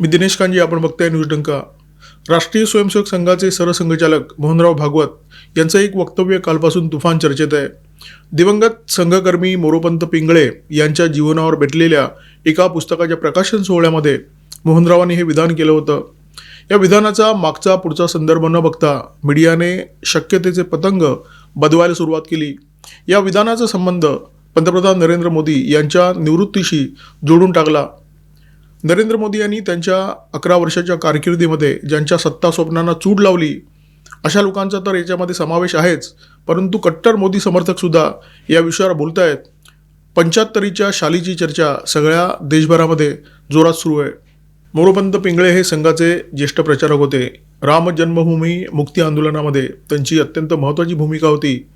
मी दिनेश कांजी आपण बघताय न्यूज डंका. राष्ट्रीय स्वयंसेवक संघाचे सरसंघचालक मोहनराव भागवत यांचं एक वक्तव्य कालपासून तुफान चर्चेत आहे. दिवंगत संघकर्मी मोरोपंत पिंगळे यांच्या जीवनावर भेटलेल्या एका पुस्तकाच्या प्रकाशन सोहळ्यामध्ये मोहनरावांनी हे विधान केलं होतं. या विधानाचा मागचा पुढचा संदर्भ न बघता मीडियाने शक्यतेचे पतंग बदवायला सुरुवात केली. या विधानाचा संबंध पंतप्रधान नरेंद्र मोदी यांच्या निवृत्तीशी जोडून टाकला. नरेंद्र मोदी यांनी त्यांच्या अकरा वर्षाच्या कारकिर्दीमध्ये ज्यांच्या सत्ता स्वप्नांना चूड लावली अशा लोकांचा तर याच्यामध्ये समावेश आहेच. परंतु कट्टर मोदी समर्थकसुद्धा या विषयावर बोलत आहेत पंच्याहत्तरीच्या शालीची चर्चा सगळ्या देशभरामध्ये जोरात सुरू आहे. मोरोपंत पिंगळे हे संघाचे ज्येष्ठ प्रचारक होते. राम जन्मभूमी मुक्ती आंदोलनामध्ये त्यांची अत्यंत महत्त्वाची भूमिका होती.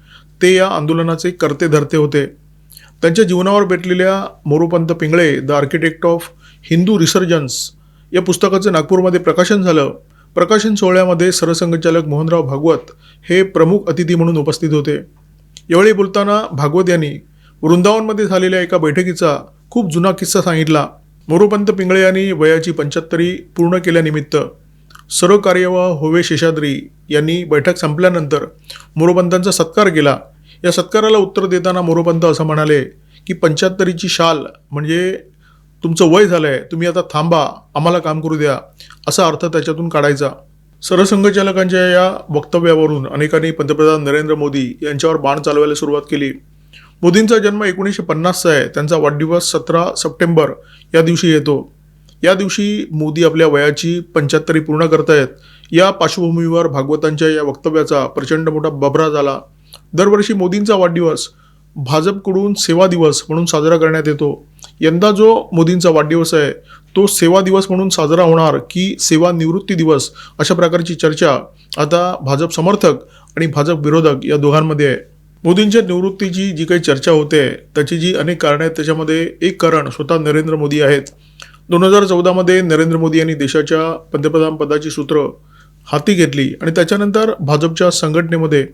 ते या आंदोलनाचे कर्ते धरते होते. त्यांच्या जीवनावर भेटलेल्या Moropant Pingle the architect of Hindu resurgence. या पुस्तकाचं नागपूरमध्ये प्रकाशन झालं. प्रकाशन सोहळ्यामध्ये सरसंघचालक मोहनराव भागवत हे प्रमुख अतिथी म्हणून उपस्थित होते. यावेळी बोलताना भागवत यांनी वृंदावनमध्ये झालेल्या एका बैठकीचा खूप जुना किस्सा सांगितला. मोरोपंत पिंगळे यांनी वयाची पंच्याहत्तरी पूर्ण केल्यानिमित्त सर्व कार्यवाह होवे शेषाद्री यांनी बैठक संपल्यानंतर मोरोपंतांचा सत्कार केला. या सत्काराला उत्तर देताना मोरोपंत असं म्हणाले की पंच्याहत्तरीची शाल म्हणजे तुमचं वय झालं आहे तुम्ही आता थांबा आम्हाला काम करू द्या असा अर्थ त्याच्यातून काढायचा. सरसंघचालकांच्या या वक्तव्यावरून अनेकांनी पंतप्रधान नरेंद्र मोदी यांच्यावर बाण चालवायला सुरुवात केली. मोदींचा जन्म एकोणीसशे पन्नासचा आहे त्यांचा वाढदिवस सतरा सप्टेंबर या दिवशी येतो. या दिवशी मोदी आपल्या वयाची पंच्याहत्तरी पूर्ण करतायत. या पार्श्वभूमीवर भागवतांच्या या वक्तव्याचा प्रचंड मोठा बबरा झाला. दरवर्षी मोदींचा वाढदिवस भाजपकडून सेवा दिवस म्हणून साजरा करण्यात येतो. यंदा जो मोदींचा वाढदिवस आहे तो सेवा दिवस म्हणून साजरा होणार की सेवा निवृत्ती दिवस अशा प्रकारची चर्चा आता भाजप समर्थक आणि भाजप विरोधक या दोघांमध्ये आहे. मोदींच्या निवृत्तीची जी काही चर्चा होते त्याची जी अनेक कारणं आहेत त्याच्यामध्ये एक कारण स्वतः नरेंद्र मोदी आहेत. दोन हजार चौदामध्ये नरेंद्र मोदी यांनी देशाच्या पंतप्रधानपदाची सूत्र हाती घेतली आणि त्याच्यानंतर भाजपच्या संघटनेमध्ये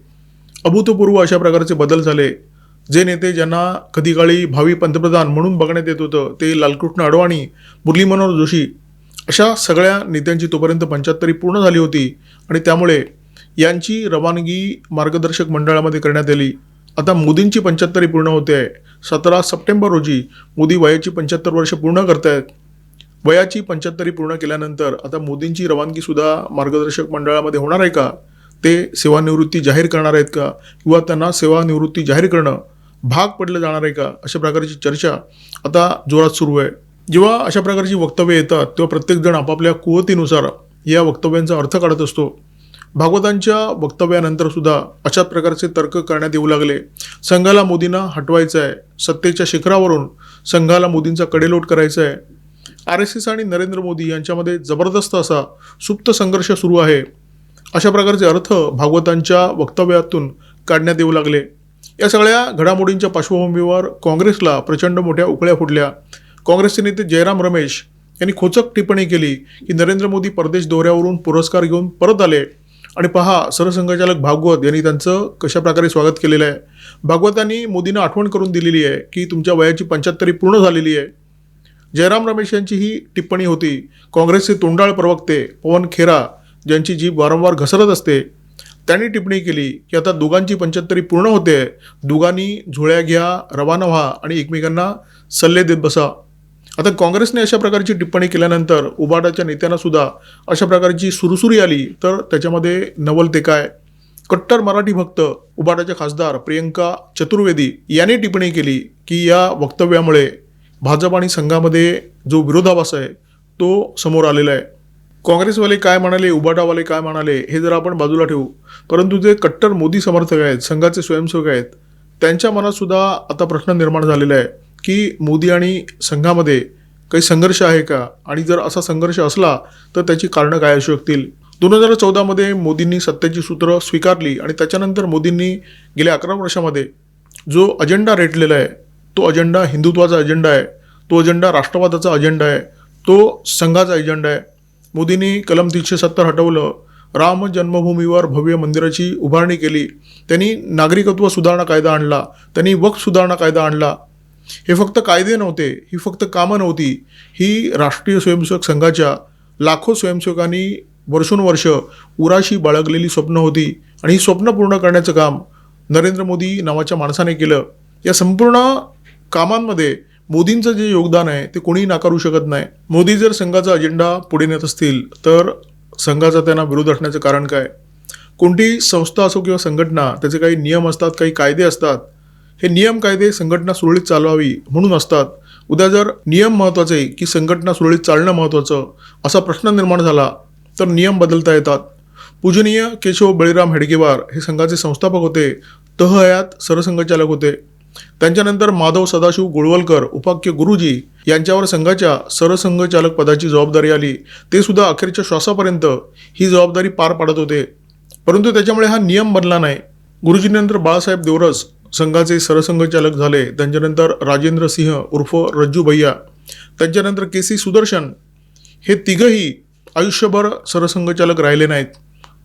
अभूतपूर्व अशा प्रकारचे बदल झाले. जे नेते ज्यांना कधी काळी भावी पंतप्रधान म्हणून बघण्यात येत होतं ते लालकृष्ण अडवाणी मुरली मनोहर जोशी अशा सगळ्या नेत्यांची तोपर्यंत पंच्याहत्तरी पूर्ण झाली होती आणि त्यामुळे यांची रवानगी मार्गदर्शक मंडळामध्ये करण्यात आली. आता मोदींची पंच्याहत्तरी पूर्ण होते आहे. सतरा सप्टेंबर रोजी मोदी वयाची पंच्याहत्तर वर्ष पूर्ण करतायत. वयाची पंच्याहत्तरी पूर्ण केल्यानंतर आता मोदींची रवानगीसुद्धा मार्गदर्शक मंडळामध्ये होणार आहे का? ते सेवानिवृत्ती जाहीर करणार आहेत का? किंवा त्यांना सेवानिवृत्ती जाहीर करणं भाग पडलं जाणार आहे का? अशा प्रकारची चर्चा आता जोरात सुरू आहे. जेव्हा अशा प्रकारची वक्तव्य येतात तेव्हा प्रत्येकजण आपापल्या कुवतीनुसार या वक्तव्यांचा अर्थ काढत असतो. भागवतांच्या वक्तव्यानंतर सुद्धा अशाच प्रकारचे तर्क करण्यात येऊ लागले. संघाला मोदींना हटवायचं आहे सत्तेच्या शिखरावरून संघाला मोदींचा कडेलोट करायचा आहे आर एस एस आणि नरेंद्र मोदी यांच्यामध्ये जबरदस्त असा सुप्त संघर्ष सुरू आहे. अशा प्रकारचे अर्थ भागवतांच्या वक्तव्यातून काढण्यात येऊ लागले. या सगळ्या घडामोडींच्या पार्श्वभूमीवर काँग्रेसला प्रचंड मोठ्या उकळ्या फुटल्या. काँग्रेसचे नेते जयराम रमेश यांनी खोचक टिप्पणी केली की नरेंद्र मोदी परदेश दौऱ्यावरून पुरस्कार घेऊन परत आले. आणि पहा सरसंघचालक भागवत यांनी त्यांचं कशाप्रकारे स्वागत केलेलं आहे? भागवतांनी मोदींना आठवण करून दिलेली आहे की तुमच्या वयाची पंच्याहत्तरी पूर्ण झालेली आहे. जयराम रमेश यांची ही टिप्पणी होती काँग्रेसचे तोंडाळ प्रवक्ते पवन खेरा ज्यांची जीभ वारंवार घसरत असते त्यांनी टिप्पणी केली की आता दोघांची पंच्याहत्तरी पूर्ण होते दोघांनी झोळ्या घ्या रवाना व्हा आणि एकमेकांना सल्ले देत बसा. आता काँग्रेसने अशा प्रकारची टिप्पणी केल्यानंतर उबाडाच्या नेत्यांना सुद्धा अशा प्रकारची सुरसुरी आली तर त्याच्यामध्ये नवल ते काय? कट्टर मराठी भक्त उबाडाच्या खासदार प्रियंका चतुर्वेदी यांनी टिप्पणी केली की या वक्तव्यामुळे भाजप आणि संघामध्ये जो विरोधाभास आहे तो समोर आलेला आहे. काँग्रेसवाले काय म्हणाले उबाटावाले काय म्हणाले हे जर आपण बाजूला ठेवू. परंतु जे कट्टर मोदी समर्थक आहेत संघाचे स्वयंसेवक आहेत त्यांच्या मनात सुद्धा आता प्रश्न निर्माण झालेला आहे की मोदी आणि संघामध्ये काही संघर्ष आहे का? आणि जर असा संघर्ष असला तर त्याची कारणं काय असू शकतील? दोन हजार चौदामध्ये मोदींनी सत्तेची सूत्र स्वीकारली आणि त्याच्यानंतर मोदींनी गेल्या अकरा वर्षामध्ये जो अजेंडा रेटलेला आहे तो अजेंडा हिंदुत्वाचा अजेंडा आहे तो अजेंडा राष्ट्रवादाचा अजेंडा आहे तो संघाचा एजेंडा आहे मोदींनी कलम तीनशे सत्तर हटवलं. राम जन्मभूमीवर भव्य मंदिराची उभारणी केली. त्यांनी नागरिकत्व सुधारणा कायदा आणला. त्यांनी वक्फ सुधारणा कायदा आणला. हे फक्त कायदे नव्हते ही फक्त कामं नव्हती. ही राष्ट्रीय स्वयंसेवक संघाच्या लाखो स्वयंसेवकांनी वर्षोनुवर्ष उराशी बाळगलेली स्वप्न होती आणि ही स्वप्न पूर्ण करण्याचं काम नरेंद्र मोदी नावाच्या माणसाने केलं. या संपूर्ण कामांमध्ये मोदींचं जे योगदान आहे ते कोणीही नाकारू शकत नाही. मोदी जर संघाचा अजेंडा पुढे नेत असतील तर संघाचा त्यांना विरोध असण्याचं कारण काय? कोणतीही संस्था असो किंवा संघटना त्याचे काही नियम असतात काही कायदे असतात हे नियम कायदे संघटना सुरळीत चालवावी म्हणून असतात. उद्या जर नियम महत्त्वाचे की संघटना सुरळीत चालणं महत्त्वाचं असा प्रश्न निर्माण झाला तर नियम बदलता येतात. पूजनीय केशव बळीराम हेडगेवार हे संघाचे संस्थापक होते. तहयात सरसंघचालक होते. त्यांच्यानंतर माधव सदाशिव गोळवलकर उपाख्य गुरुजी यांच्यावर संघाच्या सरसंघचालक पदाची जबाबदारी आली. ते सुद्धा अखेरच्या श्वासापर्यंत ही जबाबदारी पार पाडत होते. परंतु त्याच्यामुळे हा नियम बनला नाही. गुरुजींनंतर बाळासाहेब देवरस संघाचे सरसंघचालक झाले. त्यांच्यानंतर राजेंद्र सिंह उर्फ रज्जू भैया. त्यांच्यानंतर के सी सुदर्शन. हे तिघही आयुष्यभर सरसंघचालक राहिले नाहीत.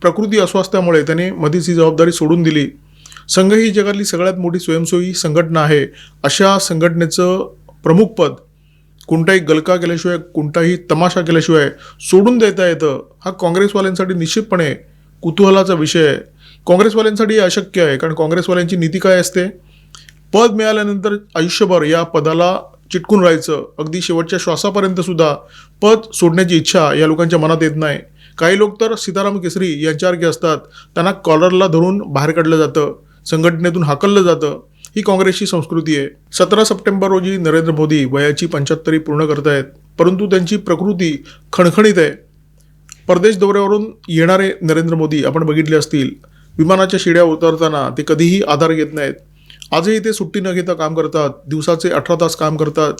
प्रकृती अस्वास्थ्यामुळे त्याने मधीच ही जबाबदारी सोडून दिली. संघ ही जगातली सगळ्यात मोठी स्वयंसेवी संघटना आहे. अशा संघटनेचं प्रमुख पद कोणताही गलका केल्याशिवाय कोणताही तमाशा केल्याशिवाय सोडून देता येतं. हा काँग्रेसवाल्यांसाठी निश्चितपणे कुतूहलाचा विषय आहे. काँग्रेसवाल्यांसाठी अशक्य आहे कारण काँग्रेसवाल्यांची नीती काय असते? पद मिळाल्यानंतर आयुष्यभर या पदाला चिटकून राहायचं. अगदी शेवटच्या श्वासापर्यंत सुद्धा पद सोडण्याची इच्छा या लोकांच्या मनात येत नाही. काही लोक तर सीताराम केसरी यांच्यासारखे असतात. त्यांना कॉलरला धरून बाहेर काढलं जातं. संघटनेतून हाकललं जातं. ही काँग्रेसची संस्कृती आहे. सतरा सप्टेंबर रोजी नरेंद्र मोदी वयाची पंच्याहत्तरी पूर्ण करतायत. परंतु त्यांची प्रकृती खणखणीत आहे. परदेश दौऱ्यावरून येणारे नरेंद्र मोदी आपण बघितले असतील. विमानाच्या शिड्या उतरताना ते कधीही आधार घेत नाहीत. आजही ते सुट्टी न घेता काम करतात. दिवसाचे अठरा तास काम करतात.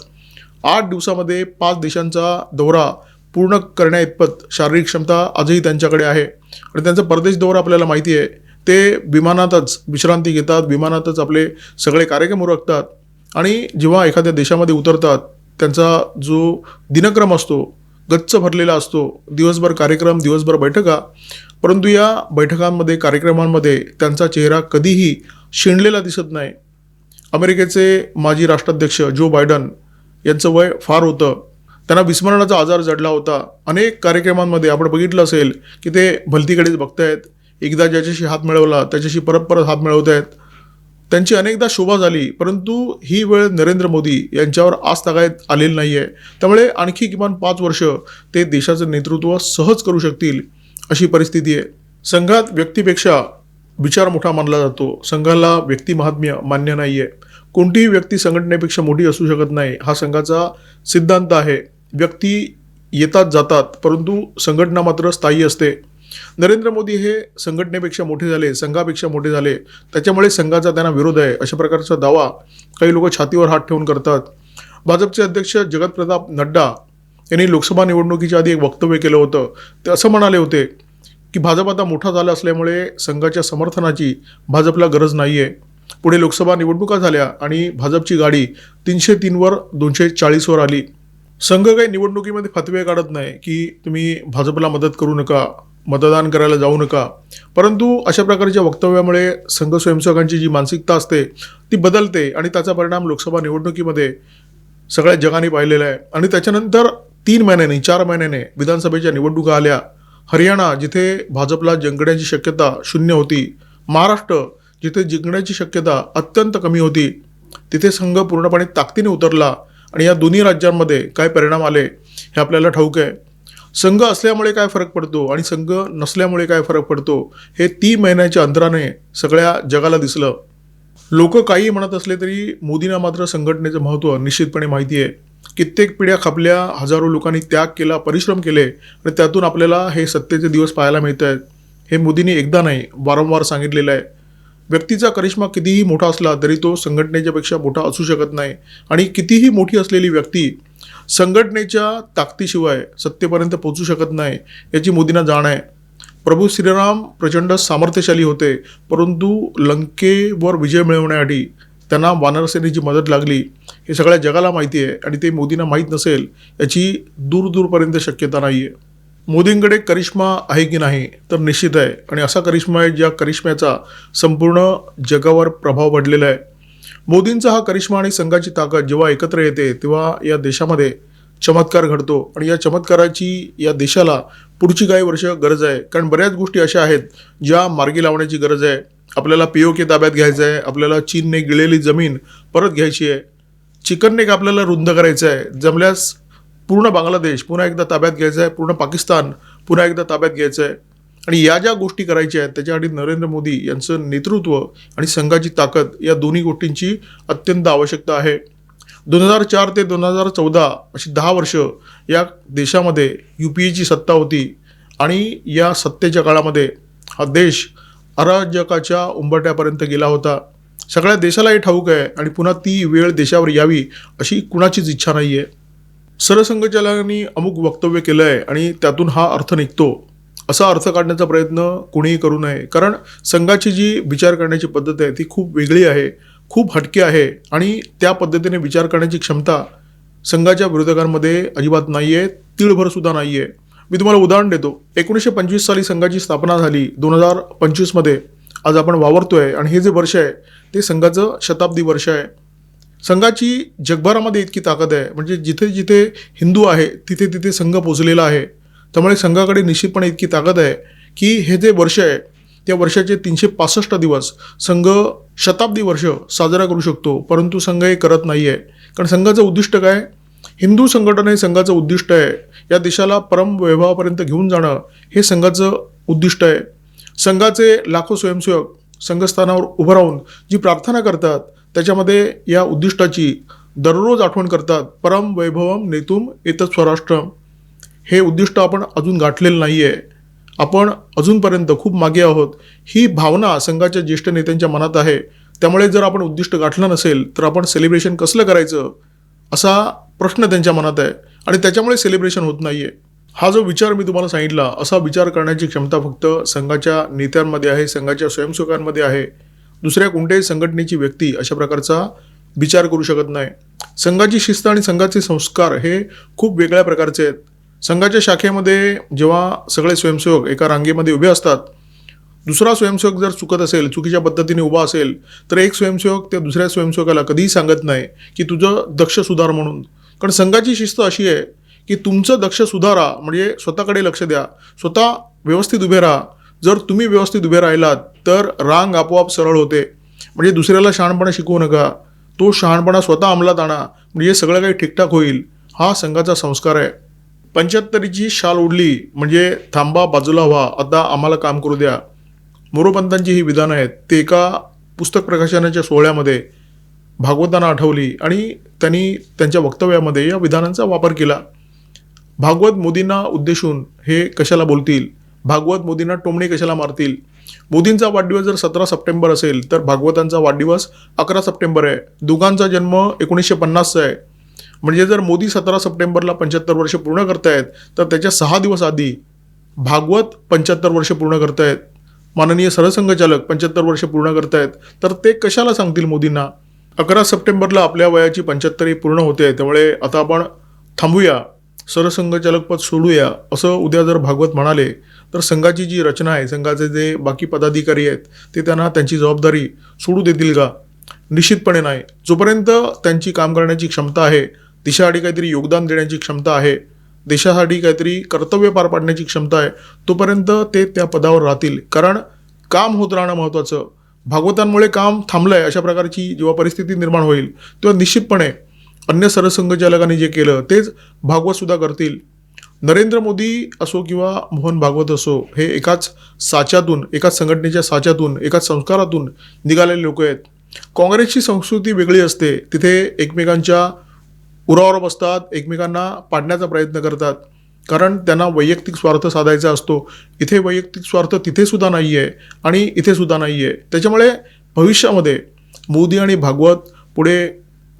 आठ दिवसामध्ये पाच देशांचा दौरा पूर्ण करण्याइतपत शारीरिक क्षमता आजही त्यांच्याकडे आहे. आणि त्यांचा परदेश दौरा आपल्याला माहिती आहे. ते विमानातच विश्रांती घेतात विमानातच आपले सगळे कार्यक्रम उरकतात. आणि जेव्हा एखाद्या देशामध्ये उतरतात त्यांचा जो दिनक्रम असतो गच्च भरलेला असतो दिवसभर कार्यक्रम दिवसभर बैठका परंतु या बैठकांमध्ये कार्यक्रमांमध्ये त्यांचा चेहरा कधीही शिणलेला दिसत नाही. अमेरिकेचे माजी राष्ट्राध्यक्ष जो बायडन यांचं वय फार होतं. त्यांना विस्मरणाचा आजार जडला होता. अनेक कार्यक्रमांमध्ये आपण बघितलं असेल की ते भलतीकडेच बघतायत. एकदा ज्याच्याशी हात मिळवला त्याच्याशी परत परत हात मिळवत आहेत त्यांची अनेकदा शोभा झाली परंतु ही वेळ नरेंद्र मोदी यांच्यावर आज तागायत आलेली नाही आहे त्यामुळे आणखी किमान पाच वर्ष ते देशाचं नेतृत्व सहज करू शकतील अशी परिस्थिती आहे. संघात व्यक्तीपेक्षा विचार मोठा मानला जातो. संघाला व्यक्तिमहात्म्य मान्य नाही आहे कोणतीही व्यक्ती संघटनेपेक्षा मोठी असू शकत नाही हा संघाचा सिद्धांत आहे. व्यक्ती येतात जातात परंतु संघटना मात्र स्थायी असते. नरेंद्र मोदी हे संघटनेपेक्षा मोठे झाले संघापेक्षा मोठे झाले त्याच्यामुळे संघाचा त्यांना विरोध आहे अशा प्रकारचा दावा काही लोक छातीवर हात ठेवून करतात. भाजपचे अध्यक्ष जगतप्रताप नड्डा यांनी लोकसभा निवडणुकीच्या आधी एक वक्तव्य केलं होतं. ते असं म्हणाले होते की भाजप आता मोठा झाला असल्यामुळे संघाच्या समर्थनाची भाजपला गरज नाही आहे पुढे लोकसभा निवडणुका झाल्या आणि भाजपची गाडी तीनशे तीनवर दोनशे चाळीसवर आली. संघ काही निवडणुकीमध्ये फतवे काढत नाही की तुम्ही भाजपला मदत करू नका. मतदान करायला जाऊ नका. परंतु अशा प्रकारच्या वक्तव्यामुळे संघ स्वयंसेवकांची जी मानसिकता असते ती बदलते आणि त्याचा परिणाम लोकसभा निवडणुकीमध्ये सगळ्या जगाने पाहिलेला आहे. आणि त्याच्यानंतर तीन महिन्याने चार महिन्याने विधानसभेच्या निवडणुका आल्या. हरियाणा जिथे भाजपला जिंकण्याची शक्यता शून्य होती. महाराष्ट्र जिथे जिंकण्याची शक्यता अत्यंत कमी होती. तिथे संघ पूर्णपणे ताकदीने उतरला आणि या दोन्ही राज्यांमध्ये काय परिणाम आले हे आपल्याला ठाऊक आहे. संघ असल्यामुळे काय फरक पडतो आणि संघ नसल्यामुळे काय फरक पडतो हे तीन महिन्याच्या अंतराने सगळ्या जगाला दिसलं. लोक काही म्हणत असले तरी मोदींना मात्र संघटनेचं महत्त्व निश्चितपणे माहिती आहे. कित्येक पिढ्या खपल्या हजारो लोकांनी त्याग केला परिश्रम केले आणि त्यातून आपल्याला हे सत्तेचे दिवस पाहायला मिळत आहेत हे मोदींनी एकदा नाही वारंवार सांगितलेलं आहे. व्यक्तीचा करिश्मा कितीही मोठा असला तरी तो संघटनेच्यापेक्षा मोठा असू शकत नाही आणि कितीही मोठी असलेली व्यक्ती संघटनेच्या ताकदीशिवाय सत्तेपर्यंत पोचू शकत नाही याची मोदींना जाण आहे. प्रभू श्रीराम प्रचंड सामर्थ्यशाली होते परंतु लंकेवर विजय मिळवण्यासाठी त्यांना वानरसेनेची मदत लागली. हे सगळ्या जगाला माहिती आहे आणि ते मोदींना माहीत नसेल याची दूरदूरपर्यंत शक्यता नाही आहे मोदींकडे करिश्मा आहे की नाही तर निश्चित आहे. आणि असा करिश्मा आहे ज्या करिश्म्याचा संपूर्ण जगावर प्रभाव पडलेला आहे. मोदींचा हा करिश्मा आणि संघाची ताकद जेव्हा एकत्र येते तेव्हा या देशामध्ये चमत्कार घडतो. आणि या चमत्काराची या देशाला पुढची काही वर्ष गरज आहे. कारण बऱ्याच गोष्टी अशा आहेत ज्या मार्गी लावण्याची गरज आहे. आपल्याला पी ओ के ताब्यात घ्यायचं आहे आपल्याला चीनने गिळलेली जमीन परत घ्यायची आहे. चिकनने का आपल्याला रुंद करायचं आहे. जमल्यास पूर्ण बांगलादेश पुन्हा एकदा ताब्यात घ्यायचा आहे पूर्ण पाकिस्तान पुन्हा एकदा ताब्यात घ्यायचं आहे. आणि या ज्या गोष्टी करायच्या आहेत त्याच्यासाठी नरेंद्र मोदी यांचं नेतृत्व आणि संघाची ताकद या दोन्ही गोष्टींची अत्यंत आवश्यकता आहे. दोन हजार चार ते दोन हजार चौदा अशी दहा वर्ष या देशामध्ये यू पी एची सत्ता होती आणि या सत्तेच्या काळामध्ये हा देश अराजकाच्या उंबरट्यापर्यंत गेला होता. सगळ्या देशालाही ठाऊक आहे आणि पुन्हा ती वेळ देशावर यावी अशी कुणाचीच इच्छा नाही आहे सरसंघचालकांनी अमुक वक्तव्य केलं आहे आणि त्यातून हा अर्थ निघतो. असा अर्थ काढण्याचा प्रयत्न कुणीही करू नये. कारण संघाची जी विचार करण्याची पद्धत आहे ती खूप वेगळी आहे खूप हटके आहे आणि त्या पद्धतीने विचार करण्याची क्षमता संघाच्या विरोधकांमध्ये अजिबात नाही आहे तीळभरसुद्धा नाही आहे मी तुम्हाला उदाहरण देतो. एकोणीसशे पंचवीस साली संघाची स्थापना झाली दोन हजार पंचवीसमध्ये आज आपण वावरतोय आणि हे जे वर्ष आहे ते संघाचं शताब्दी वर्ष आहे. संघाची जगभरामध्ये इतकी ताकद आहे. म्हणजे जिथे जिथे हिंदू आहे तिथे तिथे संघ पोचलेला आहे. त्यामुळे संघाकडे निश्चितपणे इतकी ताकद आहे की हे जे वर्ष आहे त्या वर्षाचे तीनशे पासष्ट दिवस संघ शताब्दी वर्ष साजरा करू शकतो. परंतु संघ हे करत नाही आहे कारण संघाचं उद्दिष्ट काय? हिंदू संघटना हे संघाचं उद्दिष्ट आहे. या देशाला परम वैभवापर्यंत घेऊन जाणं हे संघाचं उद्दिष्ट आहे. संघाचे लाखो स्वयंसेवक संघस्थानावर उभं राहून जी प्रार्थना करतात त्याच्यामध्ये या उद्दिष्टाची दररोज आठवण करतात. परम वैभवम नेतुम एतत् स्वराष्ट्रम. हे उद्दिष्ट आपण अजून गाठलेलं नाही आहे आपण अजूनपर्यंत खूप मागे आहोत. ही भावना संघाच्या ज्येष्ठ नेत्यांच्या मनात आहे. त्यामुळे जर आपण उद्दिष्ट गाठलं नसेल तर आपण सेलिब्रेशन कसलं करायचं? असा प्रश्न त्यांच्या मनात आहे. आणि त्याच्यामुळे सेलिब्रेशन होत नाही आहे हा जो विचार मी तुम्हाला सांगितला असा विचार करण्याची क्षमता फक्त संघाच्या नेत्यांमध्ये आहे संघाच्या स्वयंसेवकांमध्ये आहे. दुसऱ्या कोणत्याही संघटनेची व्यक्ती अशा प्रकारचा विचार करू शकत नाही. संघाची शिस्त आणि संघाचे संस्कार हे खूप वेगळ्या प्रकारचे आहेत. संघाच्या शाखेमध्ये जेव्हा सगळे स्वयंसेवक एका रांगेमध्ये उभे असतात दुसरा स्वयंसेवक जर चुकत असेल चुकीच्या पद्धतीने उभा असेल तर एक स्वयंसेवक त्या दुसऱ्या स्वयंसेवकाला कधीही सांगत नाही की तुझं दक्ष सुधार म्हणून. कारण संघाची शिस्त अशी आहे की तुमचं दक्ष सुधारा म्हणजे स्वतःकडे लक्ष द्या. स्वतः व्यवस्थित उभे राहा. जर तुम्ही व्यवस्थित उभे राहिलात तर रांग आपोआप सरळ होते. म्हणजे दुसऱ्याला शहाणपणा शिकवू नका. तो शहाणपणा स्वतः अंमलात आणा. म्हणजे सगळं काही ठीकठाक होईल. हा संघाचा संस्कार आहे. पंच्याहत्तरीची शाल उडली म्हणजे थांबा बाजूला व्हा आता आम्हाला काम करू द्या. मोरोपंतांची ही विधानं आहेत. ते एका पुस्तक प्रकाशनाच्या सोहळ्यामध्ये भागवतांना आठवली आणि त्यांनी त्यांच्या वक्तव्यामध्ये या विधानांचा वापर केला. भागवत मोदींना उद्देशून हे कशाला बोलतील? भागवत मोदींना टोमणे कशाला मारतील? मोदींचा वाढदिवस जर सतरा सप्टेंबर असेल तर भागवतांचा वाढदिवस अकरा सप्टेंबर आहे. दोघांचा जन्म एकोणीसशे पन्नासचा आहे. म्हणजे जर मोदी सतरा सप्टेंबरला पंच्याहत्तर वर्ष पूर्ण करतायत तर त्याच्या सहा दिवस आधी भागवत पंच्याहत्तर वर्ष पूर्ण करतायत माननीय सरसंघचालक पंच्याहत्तर वर्ष पूर्ण करतायत तर ते कशाला सांगतील मोदींना? अकरा सप्टेंबरला आपल्या वयाची पंच्याहत्तरी पूर्ण होते त्यामुळे आता आपण थांबूया सरसंघचालकपद सोडूया असं उद्या जर भागवत म्हणाले तर संघाची जी रचना आहे संघाचे जे बाकी पदाधिकारी आहेत ते त्यांना त्यांची जबाबदारी सोडू देतील का? निश्चितपणे नाही. जोपर्यंत त्यांची काम करण्याची क्षमता आहे देशासाठी काहीतरी योगदान देण्याची क्षमता आहे. देशासाठी काहीतरी कर्तव्य पार पाडण्याची क्षमता आहे. तोपर्यंत ते त्या पदावर राहतील. कारण काम होत राहणं महत्त्वाचं. भागवतांमुळे काम थांबलं आहे अशा प्रकारची जेव्हा परिस्थिती निर्माण होईल तेव्हा निश्चितपणे अन्य सरसंघचालकांनी जे केलं तेच भागवतसुद्धा करतील. नरेंद्र मोदी असो किंवा मोहन भागवत असो हे एकाच साच्यातून एकाच संघटनेच्या साच्यातून एकाच संस्कारातून निघालेले लोक आहेत. काँग्रेसची संस्कृती वेगळी असते. तिथे एकमेकांच्या उरावर बसतात एकमेकांना पाडण्याचा प्रयत्न करतात. कारण त्यांना वैयक्तिक स्वार्थ साधायचा असतो. इथे वैयक्तिक स्वार्थ तिथेसुद्धा नाही आहे आणि इथे सुद्धा नाही आहे त्याच्यामुळे भविष्यामध्ये मोदी आणि भागवत पुढे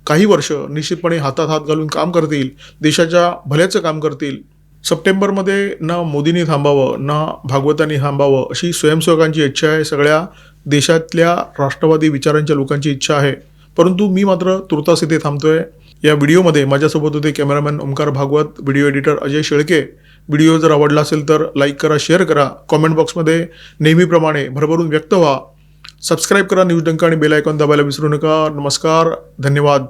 काही वर्ष निश्चितपणे हातात हात घालून काम करतील देशाच्या भल्याचं काम करतील. सप्टेंबरमध्ये ना मोदींनी थांबावं ना भागवतांनी थांबावं अशी स्वयंसेवकांची इच्छा आहे. सगळ्या देशातल्या राष्ट्रवादी विचारांच्या लोकांची इच्छा आहे. परंतु मी मात्र तुर्तास इथे थांबतोय. या व्हिडिओमध्ये माझ्यासोबत होते cameraman Omkar Bhagwat video editor Ajay Shelke. Video जर आवडला असेल तर लाईक करा शेअर करा. कॉमेंट बॉक्समध्ये नेहमीप्रमाणे भरभरून व्यक्त व्हा. सबस्क्राईब करा न्यूज डंका आणि बेल आयकॉन दाबायला विसरू नका. नमस्कार धन्यवाद.